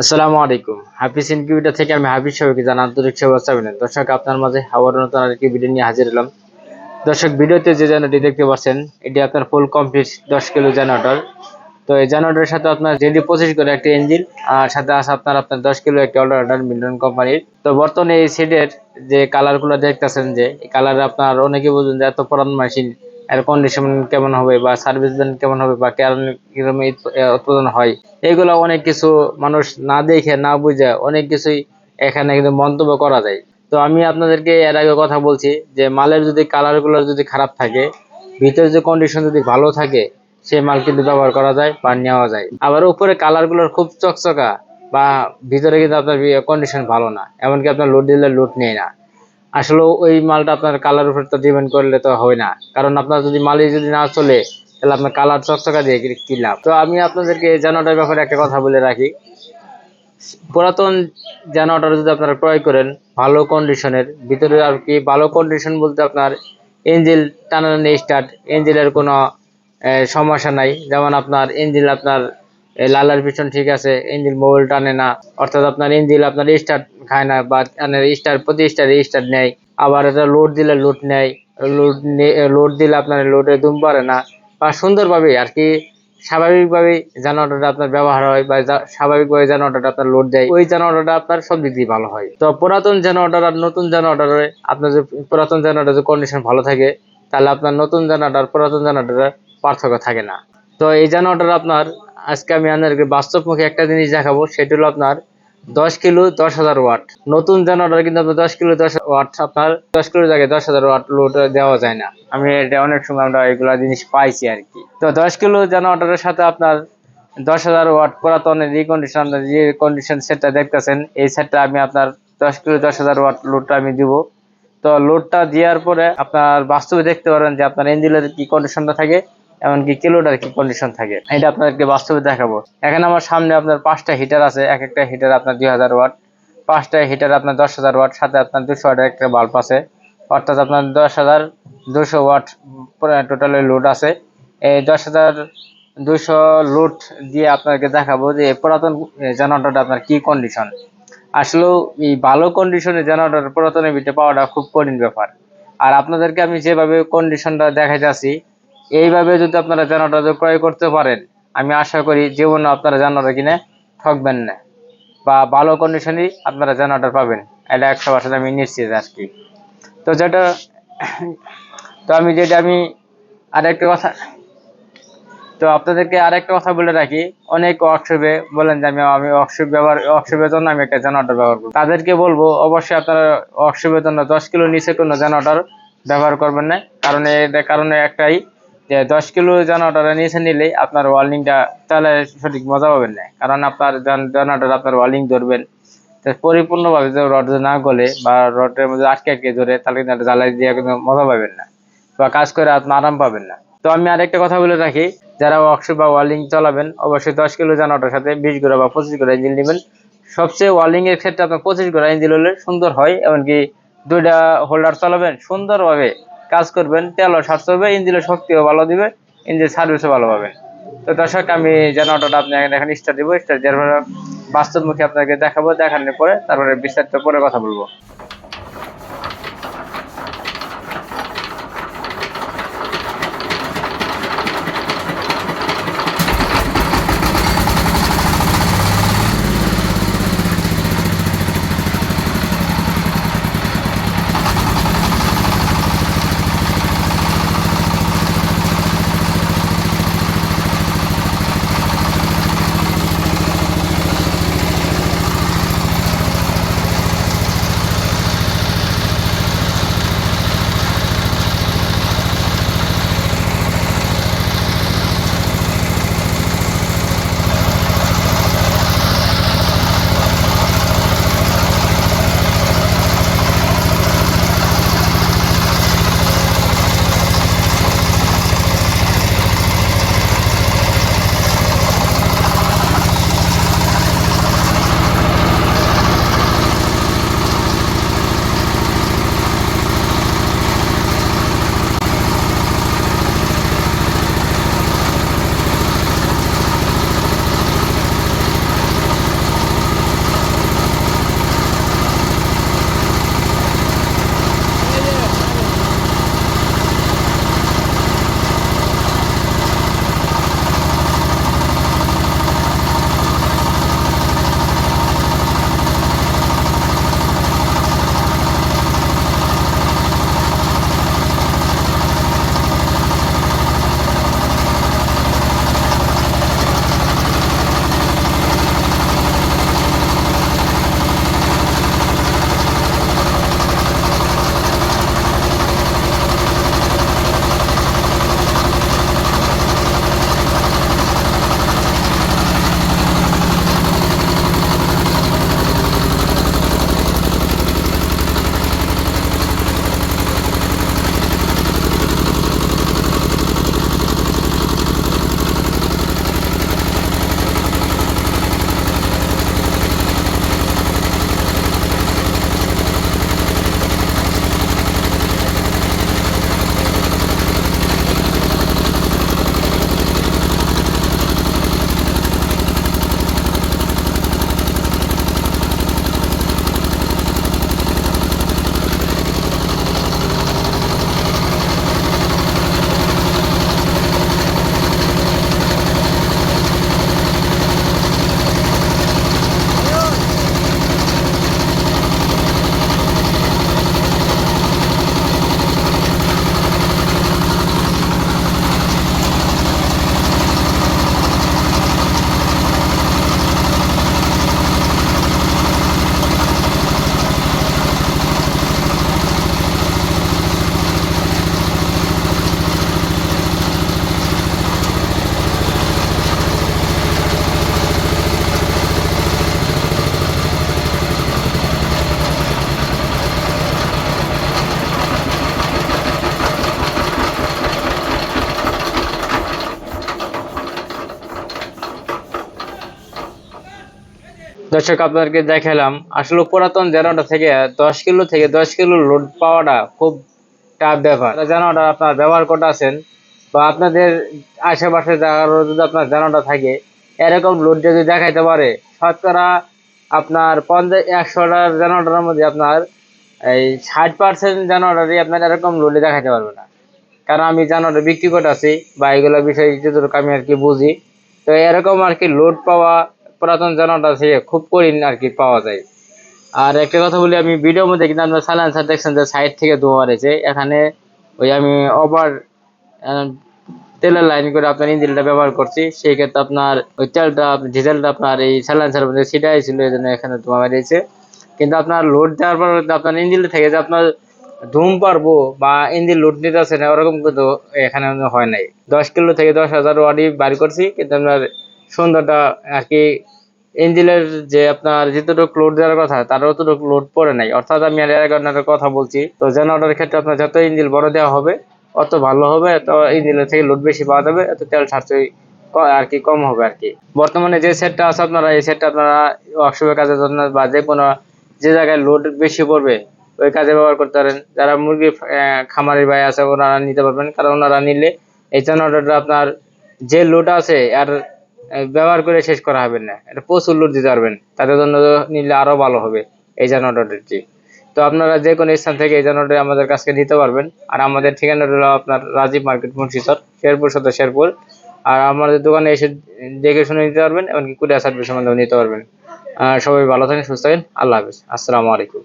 আসসালামু আলাইকুম। হাফিজ ইনকিউবেটর থেকে আমি হাফিজ সবাইকে জানা আন্তরিক শুভেচ্ছা অভিনন্দন। দর্শক, আপনার মাঝে আবার নতুন আরেকটি ভিডিও নিয়ে হাজির হলাম। দর্শক, ভিডিওতে যে জেনারেটরটি দেখতে পাচ্ছেন, এটি আপনার ফুল কমপ্লিট দশ কিলো জেনারেটর তো এই জেনারেটরের সাথে আপনার যেটি পঁচিশ করে একটি ইঞ্জিন আর সাথে আছে আপনার আপনার দশ কিলো একটি অলরাউন্ডার মিলন কোম্পানির তো বর্তমানে এই সেটের যে কালারগুলো দেখতেছেন যে, এই কালার আপনার অনেকে বুঝুন যে এত পুরান মেশিন এর কন্ডিশন কেমন হবে বা সার্ভিস ব্যান্ড কেমন হবে বা কীরকম উৎপাদন হয় এগুলো অনেক কিছু মানুষ না দেখে, না বুঝে অনেক কিছুই এখানে কিন্তু মন্তব্য করা যায়। তো আমি আপনাদেরকে এর আগে কথা বলছি যে মালের যদি কালারগুলো যদি খারাপ থাকে, ভিতরে যে কন্ডিশন যদি ভালো থাকে সেই মাল কিন্তু ব্যবহার করা যায় বা নেওয়া যায়। আবার উপরে কালারগুলোর খুব চকচকা বা ভিতরে কিন্তু আপনার কন্ডিশন ভালো না, এমনকি আপনার লোড দিলে লোড নেয় না। আসলে ওই মালটা আপনার কালার উপর তো ডিপেন্ড করলে তো হয় না। কারণ আপনার যদি মালই যদি না চলে, তাহলে আপনার কালার চকচকা দিয়ে কি- লাভ? তো আমি আপনাদেরকে জানোটার ব্যাপারে একটা কথা বলে রাখি। পুরাতন জানোয়ারটা যদি আপনারা ক্রয় করেন, ভালো কন্ডিশনের ভিতরে আর কি ভালো কন্ডিশন বলতে আপনার ইঞ্জিল টানাটানি স্টার্ট ইঞ্জিলের কোনো সমস্যা নাই। যেমন আপনার ইঞ্জিল আপনার লালার পিছন ঠিক আছে, ইঞ্জিল মোবাইল টানে না। অর্থাৎ আপনার ইঞ্জিল আপনার স্টার্ট খায় না বা স্টার, প্রতি স্টারে স্টার্ট নেয়। আবার এটা লোড দিলে লোড নেয়। লোড লোড দিলে আপনার লোডে দুম পারে না। বা সুন্দরভাবে আর কি স্বাভাবিকভাবে জানোয়ারটা আপনার ব্যবহার হয় বা স্বাভাবিকভাবে জানোয়ারটা আপনার লোড দেয়, ওই জানোয়ারটা আপনার সব দিক দিয়ে ভালো হয়। তো পুরাতন জানোয়ারটার আর নতুন জানোয়ারটারে আপনার যে পুরাতন জানোয়ারটার যে কন্ডিশন ভালো থাকে, তাহলে আপনার নতুন জানোয়ারটার পুরাতন জানোয়ারটার পার্থক্য থাকে না। তো এই জানোয়ারটার আপনার আজকে আমি আপনাদেরকে বাস্তবমুখী একটা জিনিস দেখাবো, সেটা হলো আপনার দশ কিলো দশ হাজার ওয়াট। নতুন জানোয়ার কিন্তু আপনার দশ কিলো দশ ওয়াট, আপনার দশ কিলো জায়গায় দশ হাজার ওয়াট লোড দেওয়া যায় না। আমি এটা অনেক সময় আমরা এগুলা জিনিস পাইছি আর কি। তো দশ কিলো জানোয়ারের সাথে আপনার দশ হাজার ওয়াট পুরাতনের যে কন্ডিশন আপনার যে কন্ডিশন সেটটা দেখতেছেন, এই সেটটা আমি আপনার দশ কিলো দশ হাজার ওয়াট লোডটা আমি দিব। তো লোডটা দেওয়ার পরে আপনার বাস্তবে দেখতে পারেন যে আপনার ইঞ্জিনের কি কন্ডিশনটা থাকে। এমনকি কিলোটার কি কন্ডিশন থাকে? এটা আপনাদেরকে বাস্তবে দেখাবো। এখানে আমার সামনে আপনার পাঁচটা হিটার আছে, এক একটা হিটার আপনার দুই হাজার ওয়াট, পাঁচটা হিটার আপনার দশ হাজার ওয়াট, সাথে আপনার দুশো ওয়াটের একটা বাল্ব আছে। অর্থাৎ আপনার দশ হাজার দুশো ওয়াট টোটাল লোড আছে। এই দশ হাজার দুশো লোড দিয়ে আপনাকে দেখাবো যে পুরাতন জানোয়ারটা আপনার কি কন্ডিশন আসলেও এই ভালো কন্ডিশনে জেনারেটর পুরাতনের ভিতরে পাওয়াটা খুব কঠিন ব্যাপার। আর আপনাদেরকে আমি যেভাবে কন্ডিশনটা দেখাই যাচ্ছি এইভাবে যদি আপনারা জেনারেটর ক্রয় করতে পারেন, আমি আশা করি জীবনে আপনারা জেনারেটর কিনে ঠকবেন না। বা ভালো কন্ডিশনই আপনারা জেনারেটর পাবেন। এটা একশো পার্সেন্ট আমি নিশ্চিত আর কি তো যেটা, তো আমি যেটা, আমি আরেকটা কথা, তো আপনাদেরকে আরেকটা কথা বলে রাখি। অনেক ওয়ার্কশপে বলেন যে আমি আমি ওয়ার্কশপ ব্যবহার ওয়ার্কশপের জন্য আমি একটা জেনারেটর ব্যবহার করি তাদেরকে বলব, অবশ্যই আপনারা ওয়ার্কশপের জন্য দশ কিলো নিচে কোনো জেনারেটর ব্যবহার করবেন না। কারণ এটা কারণে একটাই যে দশ কিলো জেনারেটর নিচে নিলে আপনার ওয়ার্লিংটা তাহলে সঠিক মজা পাবেন না। কারণ আপনার জেনারেটর আপনার ওয়ার্লিং ধরবেন। পরিপূর্ণভাবে যে রড না গলে বা রডের মধ্যে আটকে আটকে ধরে তাহলে কিন্তু জ্বালাই দিয়ে কিন্তু মজা পাবেন না বা কাজ করে আপনি আরাম পাবেন না। তো আমি আরেকটা কথা বলে রাখি, যারা ওয়ার্কশপ বা ওয়ার্লিং চালাবেন অবশ্যই দশ কিলো জানাটার সাথে বিশ গোড়া বা পঁচিশ গোড়া ইঞ্জিন নেবেন। সবচেয়ে ওয়ার্লিং এর ক্ষেত্রে আপনার পঁচিশ গোড়া ইঞ্জিন হলে সুন্দর হয়, এমনকি দুইটা হোল্ডার চালাবেন সুন্দরভাবে। কাজ করবেন, তেলও স্বাস্থ্য হবে ইঞ্জিনের শক্তিও ভালো দিবে, ইঞ্জিন সার্ভিসও ভালো পাবেন তো দর্শক, আমি যেন অটোটা আপনি এখন স্টার্ট দিব স্টার্ট দেওয়ার বাস্তবমুখী আপনাকে দেখাবো, দেখানোর পরে তারপরে বিস্তারিত পরে কথা বলব। দর্শক আপনাদেরকে দেখালাম, আসলে পুরাতন জেনারেটর থেকে দশ কিলো থেকে দশ কিলো লোড পাওয়াটা খুব টাফ ব্যাপার। জেনারেটর আপনার ব্যবহার করতে আছেন বা আপনাদের আশেপাশে যারা যদি আপনার জেনারেটর থাকে, এরকম লোড যদি দেখাইতে পারে, শতকরা আপনার পঞ্চাশ একশোটার জেনারেটরের মধ্যে আপনার এই ষাট পার্সেন্ট জেনারেটরই আপনার এরকম লোডে দেখাইতে পারবে না। কারণ আমি জেনারেটর বিক্রি করতে আছি বা এগুলো বিষয়ে যতটুকু আমি আর কি বুঝি, তো এরকম আর কি লোড পাওয়া পুরাতন জেনারেটর থেকে খুব কঠিন আর কি পাওয়া যায়। আর একটা কথা বলি, আমি ভিডিওর মধ্যে কিন্তু আপনার সাইলেন্সার দেখছেন যে সাইড থেকে ধোয়া রয়েছে। এখানে ওই আমি ওভার তেলের লাইন করে আপনার ইঞ্জিনটা ব্যবহার করছি। সেই ক্ষেত্রে আপনার ওই তেলটা ডিজেলটা আপনার এই সাইলেন্সার মধ্যে ছিটাই ছিল এই জন্য এখানে ধোঁয়া বেরিয়েছে। কিন্তু আপনার লোড দেওয়ার পর আপনার ইঞ্জিন থেকে যে আপনার ধুম পারব বা ইঞ্জিন লোড নিতে আসে না, ওরকম কিন্তু এখানে হয় নাই। দশ কিলো থেকে দশ হাজার ওয়ার্ডই বাড়ি করছি, কিন্তু আপনার সুন্দরটা আর কি ইঞ্জিনের যে আপনার যতটুকু লোড দেওয়ার কথা তার অতটুকু লোড পড়ে নাই। অর্থাৎ আমি আর এর কথা বলছি। তো জেনারেটরের ক্ষেত্রে আপনার যত ইঞ্জিন বড় দেওয়া হবে অত ভালো হবে এত ইঞ্জিনের থেকে লোড বেশি পাওয়া যাবে এত তেল সাশ্রয় আর কি কম হবে আর কি। বর্তমানে যে সেটটা আছে আপনারা এই সেটটা আপনারা ওয়ার্কশপের কাজের জন্য বা যে কোনো যে জায়গায় লোড বেশি পড়বে ওই কাজে ব্যবহার করতে পারেন। যারা মুরগি আহ, খামারি ভাই আছে ওনারা নিতে পারবেন। কারণ ওনারা নিলে এই জেনারেটরটা আপনার যে লোড আছে আর ব্যবহার করে শেষ করা হবে না। এটা প্রচুর লোড দিতে পারবেন। তাদের জন্য নিলে আরও ভালো হবে এই জেনারেটরটি তো আপনারা যে কোনো স্থান থেকে এই জেনারেটর আমাদের কাছে নিতে পারবেন। আর আমাদের ঠিকানা হলো আপনার রাজীব মার্কেট মুন্সিচর শেরপুর সদর শেরপুর। আর আমাদের দোকানে এসে দেখে শুনে নিতে পারবেন, এমনকি কুরিয়ার সার্ভিসের মাধ্যমে নিতে পারবেন। সবাই ভালো থাকেন, সুস্থ থাকেন। আল্লাহ হাফিজ। আসসালামু আলাইকুম।